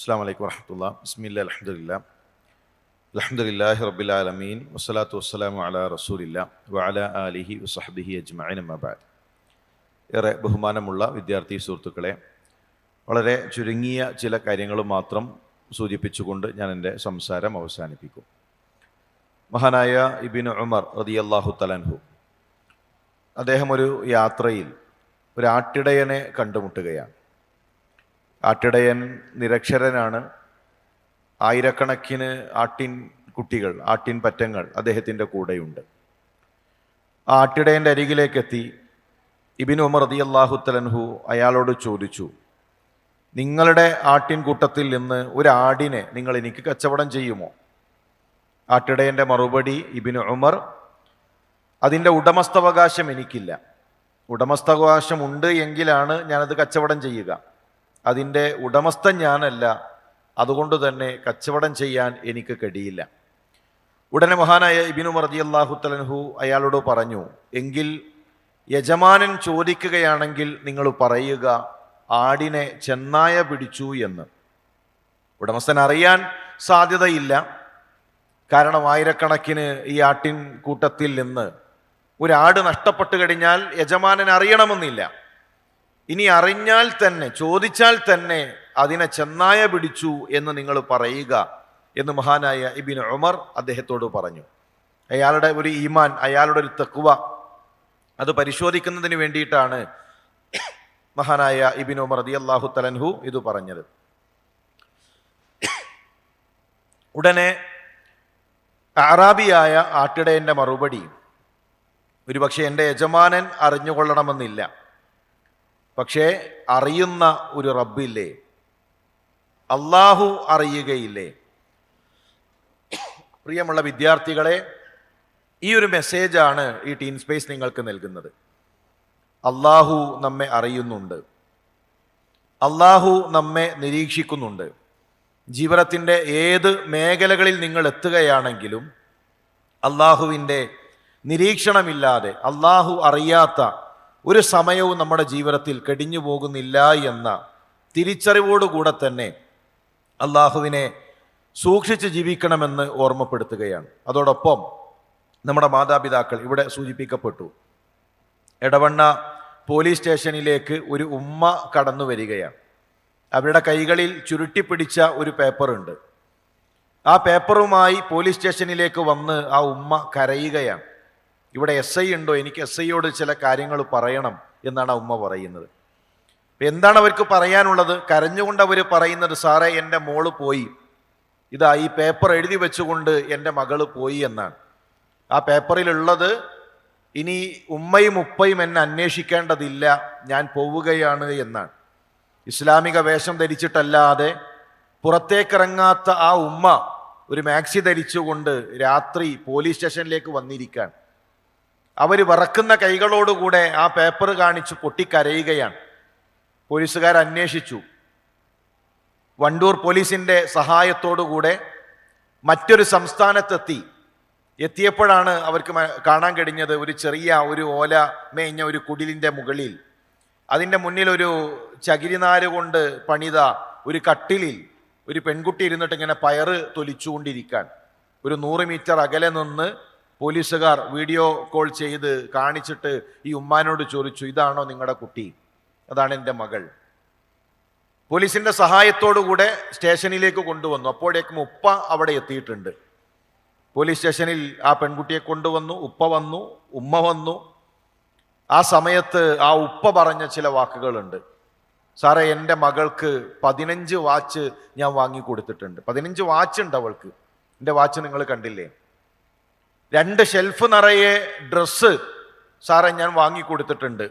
അസ്സാം വലൈക്കും വരഹമുല്ല ബിസ്മില്ല അലഹമുല്ല അലഹമുല്ലാഹി റബിലാലമീൻ വസ്സലാത്തു വസ്സലാമു അല റസൂലില്ല. വഅല അലിഹി വസഹബിഹി അജ്മഅൻ അമ്മാബാദ് ഏറെ ബഹുമാനമുള്ള വിദ്യാർത്ഥി സുഹൃത്തുക്കളെ വളരെ ചുരുങ്ങിയ ചില കാര്യങ്ങൾ മാത്രം സൂചിപ്പിച്ചുകൊണ്ട് ഞാൻ എന്റെ സംസാരം അവസാനിപ്പിക്കും. മഹാനായ ഇബിൻ ഉമർ റതിയല്ലാഹു തലൻഹു അദ്ദേഹം ഒരു യാത്രയിൽ ഒരു ആട്ടിടയനെ കണ്ടുമുട്ടുകയാണ്. ആട്ടിടയൻ നിരക്ഷരനാണ്. ആയിരക്കണക്കിന് ആട്ടിൻ കുട്ടികൾ ആട്ടിൻ പറ്റങ്ങൾ അദ്ദേഹത്തിന്റെ കൂടെയുണ്ട്. ആ ആട്ടിടയന്റെ അരികിലേക്കെത്തി ഇബിൻ ഉമർ റതി അള്ളാഹുത്തലൻഹു അയാളോട് ചോദിച്ചു നിങ്ങളുടെ ആട്ടിൻ കൂട്ടത്തിൽ നിന്ന് ഒരു ആടിനെ നിങ്ങൾ എനിക്ക് കച്ചവടം ചെയ്യുമോ? ആട്ടിടയന്റെ മറുപടി ഇബിൻ ഉമർ അതിന്റെ ഉടമസ്ഥാവകാശം എനിക്കില്ല. ഉടമസ്ഥാവകാശം ഉണ്ട് എങ്കിലാണ് ഞാനത് കച്ചവടം ചെയ്യുക. അതിന്റെ ഉടമസ്ഥൻ ഞാനല്ല. അതുകൊണ്ട് തന്നെ കച്ചവടം ചെയ്യാൻ എനിക്ക് കഴിയില്ല. ഉടനെ മഹാനായ ഇബിനു മർദി അള്ളാഹു തലൻഹു അയാളോട് പറഞ്ഞു എങ്കിൽ യജമാനൻ ചോദിക്കുകയാണെങ്കിൽ നിങ്ങൾ പറയുക ആടിനെ ചെന്നായ പിടിച്ചു എന്ന്. ഉടമസ്ഥൻ അറിയാൻ സാധ്യതയില്ല. കാരണം ആയിരക്കണക്കിന് ഈ ആട്ടിൻ കൂട്ടത്തിൽ നിന്ന് ഒരാട് നഷ്ടപ്പെട്ടു കഴിഞ്ഞാൽ യജമാനൻ അറിയണമെന്നില്ല. ഇനി അറിഞ്ഞാൽ തന്നെ ചോദിച്ചാൽ തന്നെ അതിനെ ചെന്നായ പിടിച്ചു എന്ന് നിങ്ങൾ പറയുക എന്ന് മഹാനായ ഇബിൻ ഉമർ അദ്ദേഹത്തോട് പറഞ്ഞു. അയാളുടെ ഒരു ഈമാൻ അയാളുടെ ഒരു തെക്കുവ അത് പരിശോധിക്കുന്നതിന് വേണ്ടിയിട്ടാണ് മഹാനായ ഇബിൻ ഉമർ അതി അള്ളാഹു തലൻഹു ഇത് പറഞ്ഞത്. ഉടനെ അറാബിയായ ആട്ടിടയന്റെ മറുപടി ഒരുപക്ഷെ എന്റെ യജമാനൻ അറിഞ്ഞുകൊള്ളണമെന്നില്ല. പക്ഷേ അറിയുന്ന ഒരു റബ്ബില്ലേ? അള്ളാഹു അറിയുകയില്ലേ? പ്രിയമുള്ള വിദ്യാർത്ഥികളെ ഈ ഒരു മെസ്സേജാണ് ഈ ടീൻ സ്പേസ് നിങ്ങൾക്ക് നൽകുന്നത്. അള്ളാഹു നമ്മെ അറിയുന്നുണ്ട്. അള്ളാഹു നമ്മെ നിരീക്ഷിക്കുന്നുണ്ട്. ജീവിതത്തിന്റെ ഏത് മേഖലകളിൽ നിങ്ങൾ എത്തുകയാണെങ്കിലും അള്ളാഹുവിന്റെ നിരീക്ഷണമില്ലാതെ അള്ളാഹു അറിയാത്ത ഒരു സമയവും നമ്മുടെ ജീവിതത്തിൽ കടിഞ്ഞു പോകുന്നില്ല എന്ന തിരിച്ചറിവോടുകൂടെ തന്നെ അള്ളാഹുവിനെ സൂക്ഷിച്ച് ജീവിക്കണമെന്ന് ഓർമ്മപ്പെടുത്തുകയാണ്. അതോടൊപ്പം നമ്മുടെ മാതാപിതാക്കൾ ഇവിടെ സൂചിപ്പിക്കപ്പെട്ടു. എടവണ്ണ പോലീസ് സ്റ്റേഷനിലേക്ക് ഒരു ഉമ്മ കടന്നു വരികയാണ്. അവരുടെ കൈകളിൽ ചുരുട്ടിപ്പിടിച്ച ഒരു പേപ്പറുണ്ട്. ആ പേപ്പറുമായി പോലീസ് സ്റ്റേഷനിലേക്ക് വന്ന് ആ ഉമ്മ കരയുകയാണ്. ഇവിടെ എസ് ഐ ഉണ്ടോ? എനിക്ക് എസ് ഐയോട് ചില കാര്യങ്ങൾ പറയണം എന്നാണ് ഉമ്മ പറയുന്നത്. എന്താണ് അവർക്ക് പറയാനുള്ളത്? കരഞ്ഞുകൊണ്ട് അവർ പറയുന്നത് സാറേ എന്റെ മോൾ പോയി. ഇതാ ഈ പേപ്പർ എഴുതി വെച്ചുകൊണ്ട് എന്റെ മകൾ പോയി എന്നാണ്. ആ പേപ്പറിലുള്ളത് ഇനി ഉമ്മയും ഉപ്പയും എന്നെ അന്വേഷിക്കേണ്ടതില്ല. ഞാൻ പോവുകയാണ് എന്നാണ്. ഇസ്ലാമിക വേഷം ധരിച്ചിട്ടല്ലാതെ പുറത്തേക്കിറങ്ങാത്ത ആ ഉമ്മ ഒരു മാക്സി ധരിച്ചുകൊണ്ട് രാത്രി പോലീസ് സ്റ്റേഷനിലേക്ക് വന്നിരിക്കാൻ അവർ വറക്കുന്ന കൈകളോടുകൂടെ ആ പേപ്പർ കാണിച്ച് പൊട്ടിക്കരയുകയാണ്. പോലീസുകാർ അന്വേഷിച്ചു. വണ്ടൂർ പോലീസിന്റെ സഹായത്തോടുകൂടെ മറ്റൊരു സംസ്ഥാനത്തെത്തി. എത്തിയപ്പോഴാണ് അവർക്ക് കാണാൻ കഴിഞ്ഞത് ഒരു ചെറിയ ഒരു ഓല മേഞ്ഞ ഒരു കുടിലിന്റെ മുകളിൽ. അതിന്റെ മുന്നിൽ ഒരു ചകിരിനാര് കൊണ്ട് പണിത ഒരു കട്ടിലിൽ ഒരു പെൺകുട്ടി ഇരുന്നിട്ട് ഇങ്ങനെ പയറ് തൊലിച്ചുകൊണ്ടിരിക്കാൻ ഒരു നൂറ് മീറ്റർ അകലെ നിന്ന് പോലീസുകാർ വീഡിയോ കോൾ ചെയ്ത് കാണിച്ചിട്ട് ഈ ഉമ്മാനോട് ചോദിച്ചു ഇതാണോ നിങ്ങളുടെ കുട്ടി? അതാണ് എന്റെ മകൾ. പോലീസിന്റെ സഹായത്തോടുകൂടെ സ്റ്റേഷനിലേക്ക് കൊണ്ടുവന്നു. അപ്പോഴേക്കും ഉപ്പ അവിടെ എത്തിയിട്ടുണ്ട്. പോലീസ് സ്റ്റേഷനിൽ ആ പെൺകുട്ടിയെ കൊണ്ടുവന്നു ഉപ്പ വന്നു ഉമ്മ വന്നു. ആ സമയത്ത് ആ ഉപ്പ പറഞ്ഞ ചില വാക്കുകളുണ്ട്. സാറേ എന്റെ മകൾക്ക് പതിനഞ്ച് വാച്ച് ഞാൻ വാങ്ങി കൊടുത്തിട്ടുണ്ട് പതിനഞ്ച് വാച്ച് ഉണ്ട് അവൾക്ക്. എന്റെ വാച്ച് നിങ്ങൾ കണ്ടില്ലേ? രണ്ട് ഷെൽഫ് നിറയെ ഡ്രസ്സ് സാറേ ഞാൻ വാങ്ങിക്കൊടുത്തിട്ടുണ്ട്.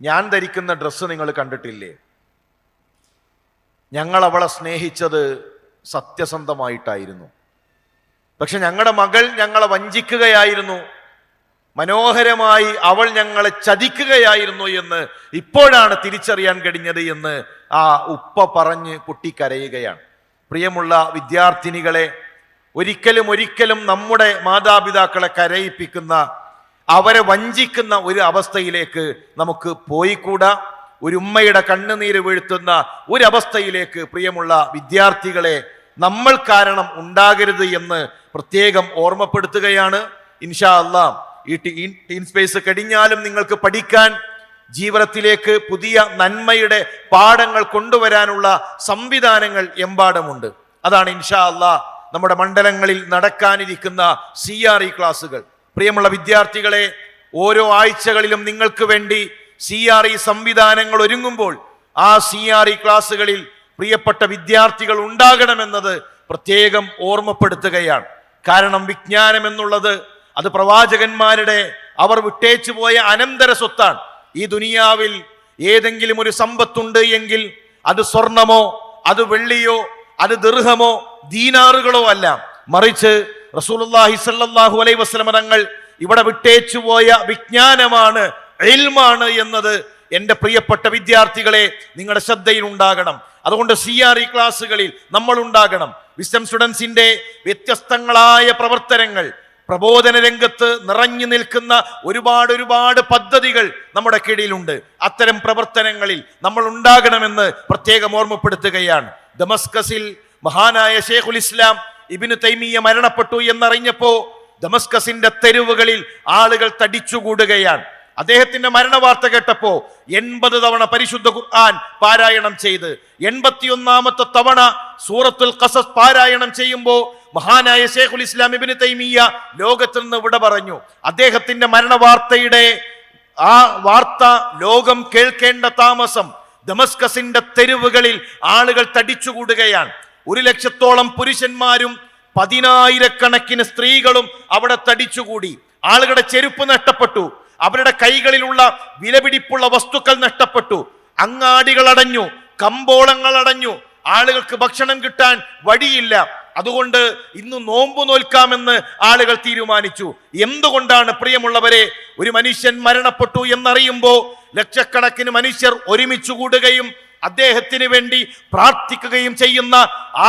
ഞാൻ ധരിക്കുന്ന ഡ്രസ്സ് നിങ്ങൾ കണ്ടിട്ടില്ലേ? ഞങ്ങൾ അവളെ സ്നേഹിച്ചത് സത്യസന്ധമായിട്ടായിരുന്നു. പക്ഷെ ഞങ്ങളുടെ മകൾ ഞങ്ങളെ വഞ്ചിക്കുകയായിരുന്നു. മനോഹരമായി അവൾ ഞങ്ങളെ ചതിക്കുകയായിരുന്നു എന്ന് ഇപ്പോഴാണ് തിരിച്ചറിയാൻ കഴിഞ്ഞത് എന്ന് ആ ഉപ്പ പറഞ്ഞ് കുട്ടി കരയുകയാണ് പ്രിയമുള്ള വിദ്യാർത്ഥിനികളെ ഒരിക്കലും ഒരിക്കലും നമ്മുടെ മാതാപിതാക്കളെ കരയിപ്പിക്കുന്ന അവരെ വഞ്ചിക്കുന്ന ഒരു അവസ്ഥയിലേക്ക് നമുക്ക് പോയിക്കൂടാ. ഒരു ഉമ്മയുടെ കണ്ണുനീര് വീഴ്ത്തുന്ന ഒരു അവസ്ഥയിലേക്ക് പ്രിയമുള്ള വിദ്യാർത്ഥികളെ നമ്മൾ കാരണം ഉണ്ടാകരുത് എന്ന് പ്രത്യേകം ഓർമ്മപ്പെടുത്തുകയാണ്. ഇൻഷാ അള്ളാ ഈ ടീൻ സ്പേസ് കഴിഞ്ഞാലും നിങ്ങൾക്ക് പഠിക്കാൻ ജീവിതത്തിലേക്ക് പുതിയ നന്മയുടെ പാഠങ്ങൾ കൊണ്ടുവരാനുള്ള സംവിധാനങ്ങൾ എമ്പാടുമുണ്ട്. അതാണ് ഇൻഷാ അള്ളാ നമ്മുടെ മണ്ഡലങ്ങളിൽ നടക്കാനിരിക്കുന്ന സി ആർ ഇ ക്ലാസ്സുകൾ. പ്രിയമുള്ള വിദ്യാർത്ഥികളെ ഓരോ ആഴ്ചകളിലും നിങ്ങൾക്ക് വേണ്ടി സി ആർ ഇ സംവിധാനങ്ങൾ ഒരുങ്ങുമ്പോൾ ആ സി ആർ ഇ ക്ലാസ്സുകളിൽ പ്രിയപ്പെട്ട വിദ്യാർത്ഥികൾ ഉണ്ടാകണമെന്നത് പ്രത്യേകം ഓർമ്മപ്പെടുത്തുകയാണ്. കാരണം വിജ്ഞാനം എന്നുള്ളത് അത് പ്രവാചകന്മാരുടെ അവർ വിട്ടേച്ചു പോയ അനന്തര സ്വത്താണ്. ഈ ദുനിയാവിൽ ഏതെങ്കിലും ഒരു സമ്പത്തുണ്ട് എങ്കിൽ അത് സ്വർണമോ അത് വെള്ളിയോ അത് ദീർഘമോ ദീനാറുകളോ അല്ല. മറിച്ച് റസൂലുള്ളാഹി സല്ലാഹു അലൈ വസല്ലമ തങ്ങൾ ഇവിടെ വിട്ടേച്ചു പോയ വിജ്ഞാനമാണ് എൽമാണ് എന്നത് എന്റെ പ്രിയപ്പെട്ട വിദ്യാർത്ഥികളെ നിങ്ങളുടെ ശ്രദ്ധയിൽ ഉണ്ടാകണം. അതുകൊണ്ട് സി ആർ ഇ ക്ലാസ്സുകളിൽ നമ്മൾ ഉണ്ടാകണം. വിസ്റ്റം സ്റ്റുഡൻസിന്റെ വ്യത്യസ്തങ്ങളായ പ്രവർത്തനങ്ങൾ പ്രബോധന രംഗത്ത് നിറഞ്ഞു നിൽക്കുന്ന ഒരുപാട് ഒരുപാട് പദ്ധതികൾ നമ്മുടെ കീഴിലുണ്ട്. അത്തരം പ്രവർത്തനങ്ങളിൽ നമ്മൾ ഉണ്ടാകണമെന്ന് പ്രത്യേകം ഓർമ്മപ്പെടുത്തുകയാണ്. ദമസ്കസിൽ മഹാനായ ഷേഖുൽ ഇസ്ലാം ഇബിന് തൈമിയ മരണപ്പെട്ടു എന്നറിഞ്ഞപ്പോ ദമസ്കസിന്റെ തെരുവുകളിൽ ആളുകൾ തടിച്ചുകൂടുകയാണ്. അദ്ദേഹത്തിന്റെ മരണ വാർത്ത കേട്ടപ്പോ എൺപത് തവണ പരിശുദ്ധ ഖുർആൻ പാരായണം ചെയ്ത് എൺപത്തിയൊന്നാമത്തെ തവണ സൂറത്തുൽ ഖസസ് പാരായണം ചെയ്യുമ്പോൾ മഹാനായ ഷേഖുൽ ഇസ്ലാം ഇബിന് തൈമിയ ലോകത്തിൽ നിന്ന് വിട പറഞ്ഞു. അദ്ദേഹത്തിന്റെ മരണ വാർത്തയുടെ ആ വാർത്ത ലോകം കേൾക്കേണ്ട താമസം ദമസ്കസിന്റെ തെരുവുകളിൽ ആളുകൾ തടിച്ചുകൂടുകയാണ്. ഒരു ലക്ഷത്തോളം പുരുഷന്മാരും പതിനായിരക്കണക്കിന് സ്ത്രീകളും അവിടെ തടിച്ചുകൂടി. ആളുകളുടെ ചെരുപ്പ് നഷ്ടപ്പെട്ടു. അവരുടെ കൈകളിലുള്ള വിലപിടിപ്പുള്ള വസ്തുക്കൾ നഷ്ടപ്പെട്ടു. അങ്ങാടികൾ അടഞ്ഞു കമ്പോളങ്ങൾ അടഞ്ഞു. ആളുകൾക്ക് ഭക്ഷണം കിട്ടാൻ വഴിയില്ല. അതുകൊണ്ട് ഇന്ന് നോമ്പു നോൽക്കാമെന്ന് ആളുകൾ തീരുമാനിച്ചു. എന്തുകൊണ്ടാണ് പ്രിയമുള്ളവരെ ഒരു മനുഷ്യൻ മരണപ്പെട്ടു എന്നറിയുമ്പോൾ ലക്ഷക്കണക്കിന് മനുഷ്യർ ഒരുമിച്ച് കൂടുകയും അദ്ദേഹത്തിന് വേണ്ടി പ്രാർത്ഥിക്കുകയും ചെയ്യുന്ന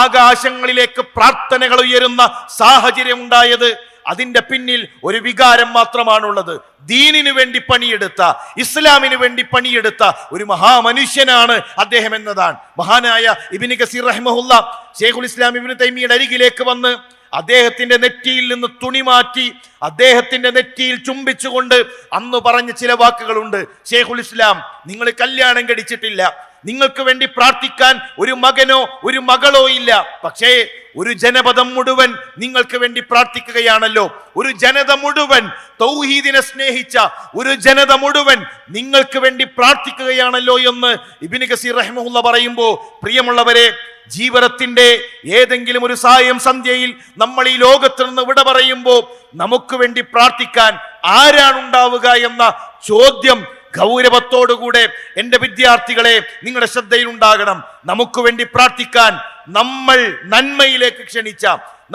ആകാശങ്ങളിലേക്ക് പ്രാർത്ഥനകൾ ഉയരുന്ന സാഹചര്യം ഉണ്ടായത് അതിന്റെ പിന്നിൽ ഒരു വികാരം മാത്രമാണുള്ളത്. ദീനിനു വേണ്ടി പണിയെടുത്ത ഇസ്ലാമിന് വേണ്ടി പണിയെടുത്ത ഒരു മഹാമനുഷ്യനാണ് അദ്ദേഹം എന്നതാണ്. മഹാനായ ഇബിന് കസീർ റഹ്മുല്ല ഷെയ്ഖുൽ ഇസ്ലാം ഇബിന് തൈമിയുടെ അരികിലേക്ക് വന്ന് അദ്ദേഹത്തിന്റെ നെറ്റിയിൽ നിന്ന് തുണി മാറ്റി അദ്ദേഹത്തിന്റെ നെറ്റിയിൽ ചുംബിച്ചുകൊണ്ട് അന്ന് പറഞ്ഞ ചില വാക്കുകളുണ്ട്. ഷെയ്ഖുൽ ഇസ്ലാം നിങ്ങൾ കല്യാണം കഴിച്ചിട്ടില്ല. നിങ്ങൾക്ക് വേണ്ടി പ്രാർത്ഥിക്കാൻ ഒരു മകനോ ഒരു മകളോ ഇല്ല. പക്ഷേ ഒരു ജനപദം മുഴുവൻ നിങ്ങൾക്ക് വേണ്ടി പ്രാർത്ഥിക്കുകയാണല്ലോ. ഒരു ജനത മുഴുവൻ തൗഹീദിനെ സ്നേഹിച്ച ഒരു ജനത മുഴുവൻ നിങ്ങൾക്ക് വേണ്ടി പ്രാർത്ഥിക്കുകയാണല്ലോ എന്ന് ഇബിന് കസീർ റഹ്മുള്ള പറയുമ്പോൾ പ്രിയമുള്ളവരെ ജീവിതത്തിന്റെ ഏതെങ്കിലും ഒരു സായം സന്ധ്യയിൽ നമ്മൾ ഈ ലോകത്ത് നിന്ന് വിട പറയുമ്പോൾ നമുക്ക് വേണ്ടി പ്രാർത്ഥിക്കാൻ ആരാണുണ്ടാവുക എന്ന ചോദ്യം ഗൗരവത്തോടുകൂടെ എന്റെ വിദ്യാർത്ഥികളെ നിങ്ങളുടെ ശ്രദ്ധയിൽ ഉണ്ടാകണം നമുക്ക് വേണ്ടി പ്രാർത്ഥിക്കാൻ നമ്മൾ നന്മയിലേക്ക് ക്ഷണിച്ച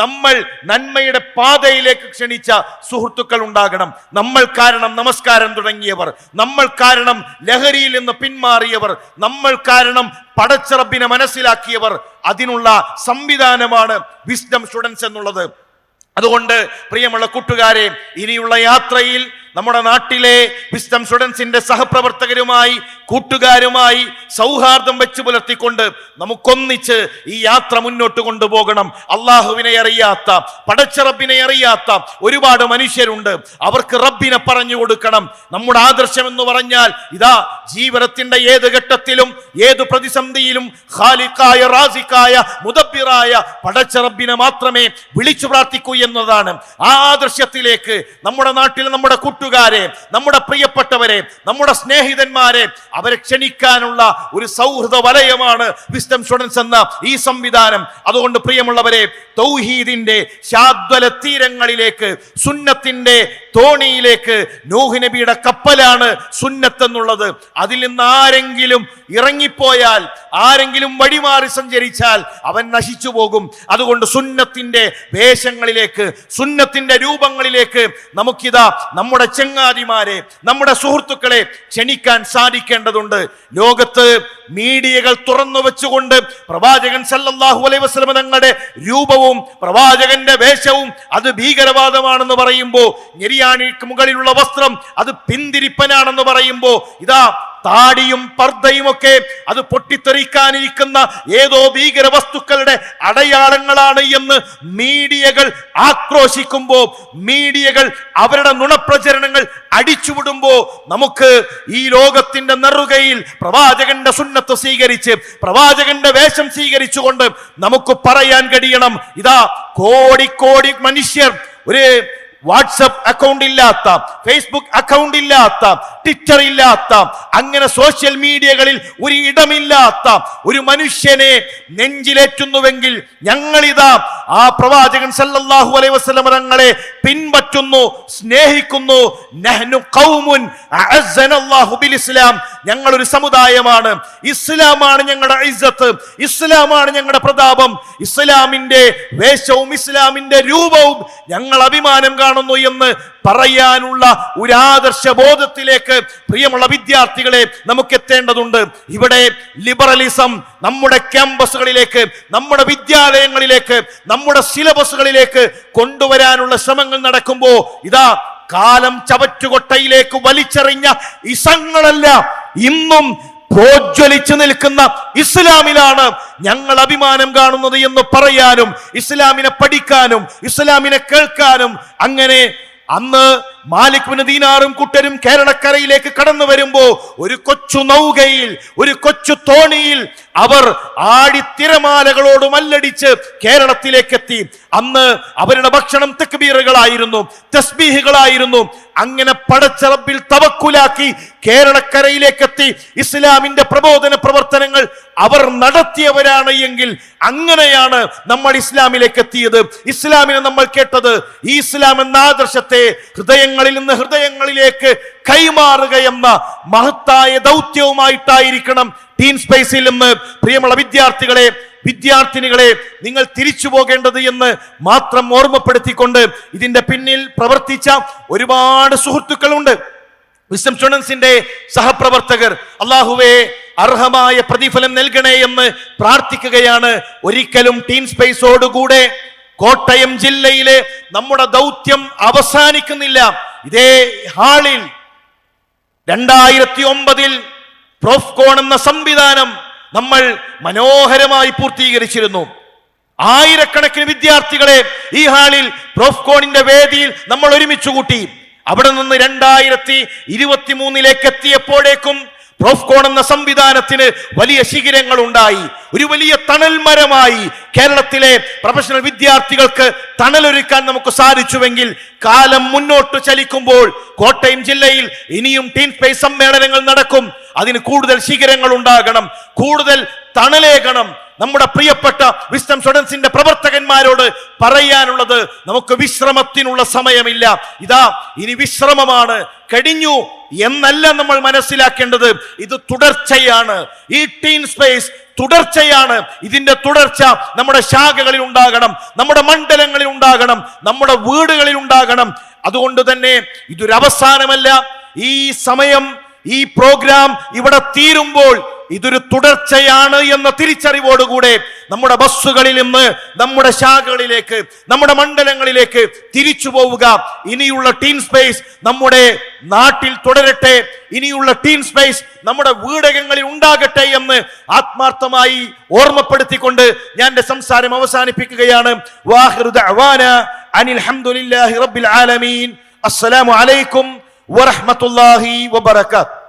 നമ്മൾ നന്മയുടെ പാതയിലേക്ക് ക്ഷണിച്ച സുഹൃത്തുക്കൾ ഉണ്ടാകണം. നമ്മൾ കാരണം നമസ്കാരം തുടങ്ങിയവർ നമ്മൾ കാരണം ലഹരിയിൽ നിന്ന് പിന്മാറിയവർ നമ്മൾ കാരണം പടച്ചിറപ്പിനെ മനസ്സിലാക്കിയവർ അതിനുള്ള സംവിധാനമാണ് വിസ്ഡം സ്റ്റുഡൻസ് എന്നുള്ളത്. അതുകൊണ്ട് പ്രിയമുള്ള കൂട്ടുകാരെ ഇനിയുള്ള യാത്രയിൽ നമ്മുടെ നാട്ടിലെ വിസ്റ്റം സ്റ്റുഡൻസിന്റെ സഹപ്രവർത്തകരുമായി കൂട്ടുകാരുമായി സൗഹാർദ്ദം വെച്ച് പുലർത്തിക്കൊണ്ട് നമുക്കൊന്നിച്ച് ഈ യാത്ര മുന്നോട്ട് കൊണ്ടുപോകണം. അള്ളാഹുവിനെ അറിയാത്ത പടച്ച പടച്ചറബിനെ അറിയാത്ത ഒരുപാട് മനുഷ്യരുണ്ട്. അവർക്ക് റബ്ബിനെ പറഞ്ഞു കൊടുക്കണം. നമ്മുടെ ആദർശം എന്ന് പറഞ്ഞാൽ ഇതാ ജീവിതത്തിന്റെ ഏത് ഘട്ടത്തിലും ഏത് പ്രതിസന്ധിയിലും ഖാലിക്കായ റാസിക്കായ മുദബിറായ പടച്ചറബിനെ മാത്രമേ വിളിച്ചു പ്രാർത്ഥിക്കൂ എന്നതാണ്. ആ ആദർശത്തിലേക്ക് നമ്മുടെ നാട്ടിൽ നമ്മുടെ കൂട്ടുകാരെ നമ്മുടെ പ്രിയപ്പെട്ടവരെ നമ്മുടെ സ്നേഹിതന്മാരെ അവരെ ക്ഷണിക്കാനുള്ള ഒരു സൗഹൃദ വലയമാണ് വിസ്റ്റം സ്റ്റുഡൻസ് എന്ന ഈ സംവിധാനം. അതുകൊണ്ട് പ്രിയമുള്ളവരെ തൗഹീദിന്റെ ശാദ്വല തീരങ്ങളിലേക്ക് സുന്നത്തിന്റെ തോണിയിലേക്ക് നൂഹ് നബിയുടെ കപ്പലാണ് സുന്നത്ത് എന്നുള്ളത് അതിൽ നിന്ന് ആരെങ്കിലും ഇറങ്ങിപ്പോയാൽ ആരെങ്കിലും വഴിമാറി സഞ്ചരിച്ചാൽ അവൻ നശിച്ചു പോകും. അതുകൊണ്ട് സുന്നത്തിന്റെ വേഷങ്ങളിലേക്ക് സുന്നത്തിന്റെ രൂപങ്ങളിലേക്ക് നമുക്കിതാ നമ്മുടെ ചെങ്ങാതിമാരെ നമ്മുടെ സുഹൃത്തുക്കളെ ക്ഷണിക്കാൻ സാധിക്കേണ്ടതുണ്ട്. ലോകത്ത് മീഡിയകൾ തുറന്നു വെച്ചുകൊണ്ട് പ്രവാചകൻ സല്ലല്ലാഹു അലൈഹി വസല്ലം തങ്ങളുടെ രൂപവും പ്രവാചകന്റെ വേഷവും അത് ഭീകരവാദമാണെന്ന് പറയുമ്പോൾ ഞെരിയാണിക്ക് മുകളിലുള്ള വസ്ത്രം അത് പിന്തിരിപ്പനാണെന്ന് പറയുമ്പോൾ ഇതാ താടിയും പർദ്ദയും ഒക്കെ അത് പൊട്ടിത്തെറിക്കാനിരിക്കുന്ന ഏതോ ഭീകര വസ്തുക്കളുടെ അടയാളങ്ങളാണ് എന്ന് മീഡിയകൾ ആക്രോശിക്കുമ്പോൾ മീഡിയകൾ അവരുടെ നുണപ്രചരണങ്ങൾ അടിച്ചുവിടുമ്പോ നമുക്ക് ഈ ലോകത്തിന്റെ നെറുകയിൽ പ്രവാചകന്റെ സുന്നത്ത് സ്വീകരിച്ച് പ്രവാചകന്റെ വേഷം സ്വീകരിച്ചുകൊണ്ട് നമുക്ക് പറയാൻ കഴിയണം ഇതാ കോടിക്കോടി മനുഷ്യർ ഒരു വാട്സപ്പ് അക്കൗണ്ട് ഇല്ലാത്ത ഫേസ്ബുക്ക് അക്കൗണ്ട് ഇല്ലാത്ത ട്വിറ്റർ ഇല്ലാത്ത അങ്ങനെ സോഷ്യൽ മീഡിയകളിൽ ഒരു ഇടമില്ലാത്ത ഒരു മനുഷ്യനെ നെഞ്ചിലേറ്റുന്നുവെങ്കിൽ ഞങ്ങളിതാ ആ പ്രവാചകൻ സല്ലല്ലാഹു അലൈഹി വസല്ലം തങ്ങളെ പിൻപറ്റുന്നു സ്നേഹിക്കുന്നു. നഹ്നു ഖൗമുൻ ഇസ്ലാം ഞങ്ങൾ ഒരു സമുദായമാണ്. ഇസ്ലാമാണ് ഞങ്ങളുടെ ഇസ്സത്ത്. ഇസ്ലാമാണ് ഞങ്ങളുടെ പ്രതാപം. ഇസ്ലാമിന്റെ വേഷവും ഇസ്ലാമിന്റെ രൂപവും ഞങ്ങൾ അഭിമാനം കാണുന്നു എന്ന് പറയാനുള്ള ഒരു ആദർശ ബോധത്തിലേക്ക് പ്രിയമുള്ള വിദ്യാർത്ഥികളെ നമുക്ക് എത്തേണ്ടതുണ്ട് ഇവിടെ ലിബറലിസം നമ്മുടെ ക്യാമ്പസുകളിലേക്ക് നമ്മുടെ വിദ്യാലയങ്ങളിലേക്ക് നമ്മുടെ സിലബസുകളിലേക്ക് കൊണ്ടുവരാനുള്ള ശ്രമങ്ങൾ നടക്കുമ്പോൾ ഇതാ കാലം ചവറ്റുകൊട്ടയിലേക്ക് വലിച്ചെറിഞ്ഞ ഇസങ്ങളല്ല ഇന്നും പ്രോജ്വലിച്ചു നിൽക്കുന്ന ഇസ്ലാമിലാണ് ഞങ്ങൾ അഭിമാനം കാണുന്നത് എന്ന് പറയാനും ഇസ്ലാമിനെ പഠിക്കാനും ഇസ്ലാമിനെ കേൾക്കാനും അങ്ങനെ അന്ന് മാലിക് ദീനാറും കുട്ടരും കേരളക്കരയിലേക്ക് കടന്നു വരുമ്പോ ഒരു കൊച്ചു നൗകയിൽ ഒരു കൊച്ചു തോണിയിൽ അവർ ആടിത്തിരമാലകളോട് മല്ലടിച്ച് കേരളത്തിലേക്ക് എത്തി അന്ന് അവരുടെ ഭക്ഷണം തെക്ബീറുകളായിരുന്നു തസ്ബീഹുകളായിരുന്നു. അങ്ങനെ പടച്ചറപ്പിൽ തവക്കുലാക്കി കേരളക്കരയിലേക്ക് എത്തി ഇസ്ലാമിന്റെ പ്രബോധന പ്രവർത്തനങ്ങൾ അവർ നടത്തിയവരാണ് എങ്കിൽ അങ്ങനെയാണ് നമ്മൾ ഇസ്ലാമിലേക്ക് എത്തിയത് ഇസ്ലാമിനെ നമ്മൾ കേട്ടത്. ഈ ഇസ്ലാം എന്ന ആദർശത്തെ ഹൃദയങ്ങളിൽ നിന്ന് ഹൃദയങ്ങളിലേക്ക് കൈമാറുക എന്ന മഹത്തായ ദൗത്യവുമായിട്ടായിരിക്കണം ടീം സ്പേസിൽ നിന്ന് പ്രിയമുള്ള വിദ്യാർത്ഥികളെ വിദ്യാർത്ഥിനികളെ നിങ്ങൾ തിരിച്ചു പോകേണ്ടത് എന്ന് മാത്രം ഓർമ്മപ്പെടുത്തിക്കൊണ്ട് ഇതിന്റെ പിന്നിൽ പ്രവർത്തിച്ച ഒരുപാട് സുഹൃത്തുക്കളുണ്ട്. വിസ്ഡം സ്റ്റുഡൻസിന്റെ സഹപ്രവർത്തകർ. അള്ളാഹുവെ അർഹമായ പ്രതിഫലം നൽകണേ എന്ന് പ്രാർത്ഥിക്കുകയാണ്. ഒരിക്കലും ടീം സ്പേസോടുകൂടെ കോട്ടയം ജില്ലയിലെ നമ്മുടെ ദൗത്യം അവസാനിക്കുന്നില്ല. ഇതേ ഹാളിൽ രണ്ടായിരത്തി ഒമ്പതിൽ പ്രോഫ്കോൺ എന്ന സംവിധാനം നമ്മൾ മനോഹരമായി പൂർത്തീകരിച്ചിരുന്നു. ആയിരക്കണക്കിന് വിദ്യാർത്ഥികളെ ഈ ഹാളിൽ പ്രോഫ്കോണിന്റെ വേദിയിൽ നമ്മൾ ഒരുമിച്ച് കൂട്ടി. അവിടെ നിന്ന് രണ്ടായിരത്തി ഇരുപത്തി മൂന്നിലേക്ക് എത്തിയപ്പോഴേക്കും പ്രോഫ്കോൺ എന്ന സംവിധാനത്തിന് വലിയ ശിഖിരങ്ങൾ ഉണ്ടായി. ഒരു വലിയ തണൽ മരമായി കേരളത്തിലെ പ്രൊഫഷണൽ വിദ്യാർത്ഥികൾക്ക് തണലൊരുക്കാൻ നമുക്ക് സാധിച്ചുവെങ്കിൽ കാലം മുന്നോട്ട് ചലിക്കുമ്പോൾ കോട്ടയം ജില്ലയിൽ ഇനിയും ടീം സ്പേസ് സമ്മേളനങ്ങൾ നടക്കും. അതിന് കൂടുതൽ ശിഖരങ്ങൾ ഉണ്ടാകണം. കൂടുതൽ തണലേകണം. നമ്മുടെ പ്രിയപ്പെട്ട വിസ്റ്റം സ്റ്റുഡൻസിന്റെ പ്രവർത്തകന്മാരോട് പറയാനുള്ളത് നമുക്ക് വിശ്രമത്തിനുള്ള സമയമില്ല. ഇതാ ഇനി വിശ്രമമാണ്. കഴിഞ്ഞു എന്നല്ല നമ്മൾ മനസ്സിലാക്കേണ്ടത്. ഇത് തുടർച്ചയാണ്. ഈ ടീൻ സ്പേസ് തുടർച്ചയാണ്. ഇതിന്റെ തുടർച്ച നമ്മുടെ ശാഖകളിൽ ഉണ്ടാകണം നമ്മുടെ മണ്ഡലങ്ങളിൽ ഉണ്ടാകണം നമ്മുടെ വീടുകളിൽ ഉണ്ടാകണം. അതുകൊണ്ട് തന്നെ ഇതൊരു അവസാനമല്ല. ഈ സമയം ഈ പ്രോഗ്രാം ഇവിടെ തീരുമ്പോൾ ഇതൊരു തുടർച്ചയാണ് എന്ന തിരിച്ചറിവോടുകൂടെ നമ്മുടെ ബസ്സുകളിൽ നിന്ന് നമ്മുടെ ശാഖകളിലേക്ക് നമ്മുടെ മണ്ഡലങ്ങളിലേക്ക് തിരിച്ചു പോവുക. ഇനിയുള്ള ടീം സ്പേസ് നമ്മുടെ നാട്ടിൽ തുടരട്ടെ. ഇനിയുള്ള ടീം സ്പേസ് നമ്മുടെ വീടകങ്ങളിൽ ഉണ്ടാകട്ടെ എന്ന് ആത്മാർത്ഥമായി ഓർമ്മപ്പെടുത്തിക്കൊണ്ട് ഞാൻ എന്റെ സംസാരം അവസാനിപ്പിക്കുകയാണ്. അനിൽ റബ്ബിൽ ആലമീൻ. അസ്സലാമു അലൈക്കും വറഹ്മത്തുള്ളാഹി വബറകാത്ത്